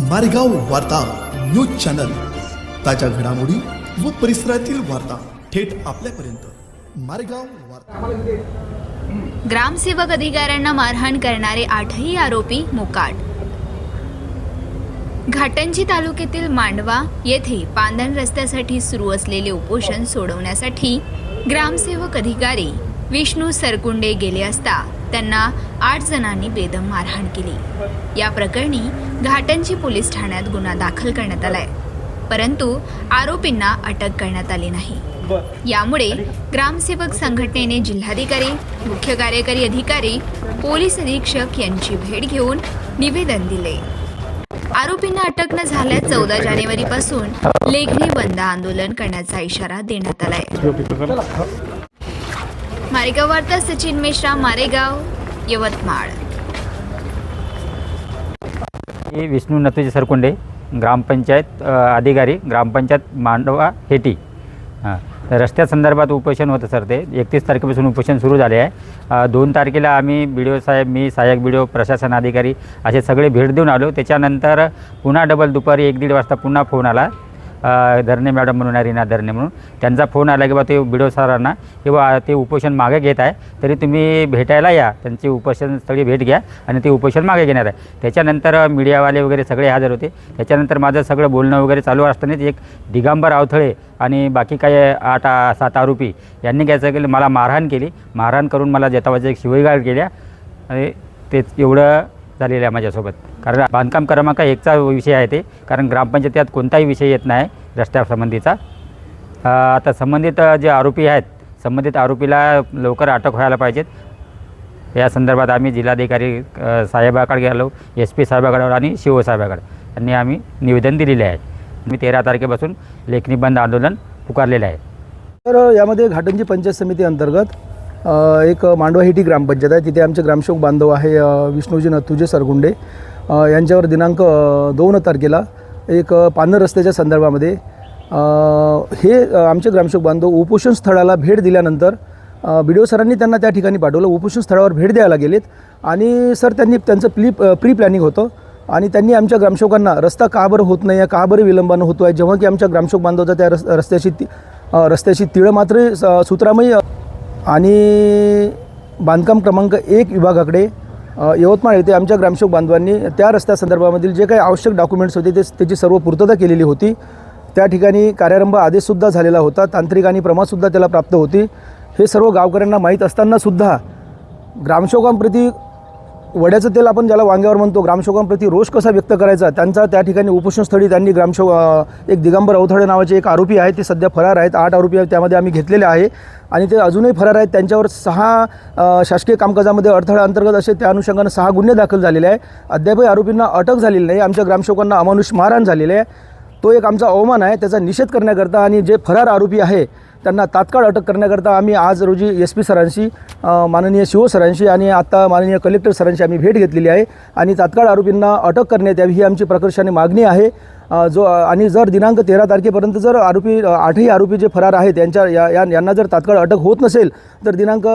मारेगाव वार्ता news channel. ताज्या घडामोडी व परिसरातील वार्ता थेट आपल्यापर्यंत. मारेगाव वार्ता. ग्रामसेवक अधिकाऱ्यांना मारहाण करणारे आठही आरोपी मोकाट. घाटंजी तालुक्यातील मांडवा येथे पांधण रस्त्यासाठी सुरू असलेले उपोषण सोडवण्यासाठी ग्रामसेवक अधिकारी विष्णू सरकुंडे गेले असता त्यांना आठ जणांनी बेदम मारहाण केली. या प्रकरणी घाटंजी पोलीस ठाण्यात गुन्हा दाखल करण्यात आलाय. परंतु आरोपींना अटक करण्यात आली नाही. यामुळे ग्रामसेवक संघटनेने जिल्हाधिकारी मुख्य कार्यकारी अधिकारी पोलीस अधीक्षक यांची भेट घेऊन निवेदन दिले. आरोपींना अटक न झाल्यास चौदा जानेवारी पासून लेखणी बंद आंदोलन करण्याचा इशारा देण्यात आलाय. मारेगाव वार्ता सचिन मिश्रा मारेगाव यवतमाळ. मी विष्णू नथुजी सरकुंडे ग्रामपंचायत अधिकारी ग्रामपंचायत मांडवा हेटी. हां तर रस्त्यासंदर्भात उपोषण होतं सर ते. एकतीस तारखेपासून उपोषण सुरू झाले आहे. दोन तारखेला आम्ही बी डी ओ साहेब मी सहाय्यक बी डी ओ प्रशासन अधिकारी असे सगळे भेट देऊन आलो. त्याच्यानंतर पुन्हा डबल दुपारी एक दीड वाजता पुन्हा फोन आला. धरणे मॅडम म्हणून आहे रिना धरणे म्हणून. त्यांचा फोन आला की बा ते बिडो सरांना किंवा ते उपोषण मागे घेत आहे तरी तुम्ही भेटायला या त्यांची उपोषण स्थळी भेट घ्या आणि ते उपोषण मागे घेणार आहे. त्याच्यानंतर मीडियावाले वगैरे सगळे हजर होते. त्याच्यानंतर माझं सगळं बोलणं वगैरे चालू असतानाच एक दिगंबर अवथळे आणि बाकी काही आठ सात आरोपी यांनी काय केलं मला मारहाण केली. मारहाण करून मला जतावाच्या एक शिवगाळ केल्या. आणि तेच एवढं झालेलं आहे माझ्यासोबत. कारण बांधकाम क्रमांक एकचा विषय आहे ते. कारण ग्रामपंचायतीत कोणताही विषय येत नाही रस्त्यासंबंधीचा आता संबंधित जे आरोपी आहेत संबंधित आरोपीला लवकर अटक व्हायला पाहिजेत. या संदर्भात आम्ही जिल्हाधिकारी साहेबाकडे गेलो एस पी साहेबाकडे आणि शिवसाहेबाकडे यांनी आम्ही निवेदन दिलेले आहे. मी तेरा तारखेपासून लेखणी बंद आंदोलन पुकारलेलं आहे. तर यामध्ये घाटंजी पंचायत समिती अंतर्गत एक मांडवा हिटी ग्रामपंचायत आहे. तिथे आमचे ग्रामसेवक बांधव आहे विष्णूजी नथुजे सरगुंडे. यांच्यावर दिनांक दोन तारखेला एक पानर रस्त्याच्या संदर्भामध्ये हे आमचे ग्रामसेवक बांधव उपोषण स्थळाला भेट दिल्यानंतर बी डी ओ सरांनी त्यांना त्या ठिकाणी पाठवलं. उपोषण स्थळावर भेट द्यायला गेलेत आणि सर त्यांनी त्यांचं प्ली प्री प्लॅनिंग होतं आणि त्यांनी आमच्या ग्रामसेवकांना रस्ता का बरं होत नाही आहे का बरं विलंबानं होतो आहे जेव्हा की आमच्या ग्रामसेवक बांधवचा त्या रस रस्त्याची ती रस्त्याची तिळं मात्र स- सूत्रामयी आणि बांधकाम क्रमांक एक विभागाकडे यवतमाळ येथे आमच्या ग्रामसेवक बांधवांनी त्या रस्त्यासंदर्भामधील जे काही आवश्यक डॉक्युमेंट्स होते ते त्याची सर्व पूर्तता केलेली होती. त्या ठिकाणी कार्यारंभ आदेशसुद्धा झालेला होता. तांत्रिक आणि प्रमाणसुद्धा त्याला प्राप्त होती. हे सर्व गावकऱ्यांना माहीत असतानासुद्धा ग्रामसेवकांप्रती वड्याचं तेल आपण ज्याला वांग्यावर म्हणतो ग्रामसेवकांप्रती रोष कसा व्यक्त करायचा त्यांचा त्या ठिकाणी उपोषणस्थळी त्यांनी ग्रामसेवक एक दिगंबर अवथळे नावाचे एक आरोपी आहेत ते सध्या फरार आहेत. आठ आरोपी आहेत त्यामध्ये आम्ही घेतलेले आहे. आणि ते अजूनही फरार आहेत. त्यांच्यावर सहा शासकीय कामकाजामध्ये अडथळा अंतर्गत असे त्या अनुषंगानं सहा गुन्हे दाखल झालेले आहे अद्यापही आरोपींना अटक झालेली नाही. आमच्या ग्रामसेवकांना अमानुष मारहाण झालेले आहे. तो एक आमचा अवमान आहे. त्याचा निषेध करण्याकरता आणि जे फरार आरोपी आहे त्यांना तात्काळ अटक करण्याकरता आम्ही आज रोजी एस पी सरांशी माननीय शिव सरांशी आणि आत्ता माननीय कलेक्टर सरांशी आम्ही भेट घेतलेली आहे. आणि तात्काळ आरोपींना अटक करण्यात यावी ही आमची प्रकर्षाने मागणी आहे. जो आणि जर दिनांक तेरा तारखेपर्यंत जर आरोपी आठही आरोपी जे फरार आहेत यांच्या या या- यांना जर तात्काळ अटक होत नसेल तर दिनांक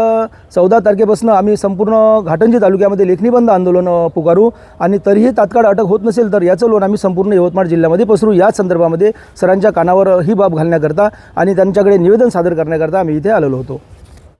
चौदा तारखेपासून आम्ही संपूर्ण घाटंजी तालुक्यामध्ये लेखणीबंद आंदोलन पुकारू आणि तरीही तात्काळ अटक होत नसेल तर याचं लोन आम्ही संपूर्ण यवतमाळ जिल्ह्यामध्ये पसरू. याच संदर्भामध्ये सरांच्या कानावर ही बाब घालण्याकरता आणि त्यांच्याकडे निवेदन सादर करण्याकरता आम्ही इथे आलेलो होतो.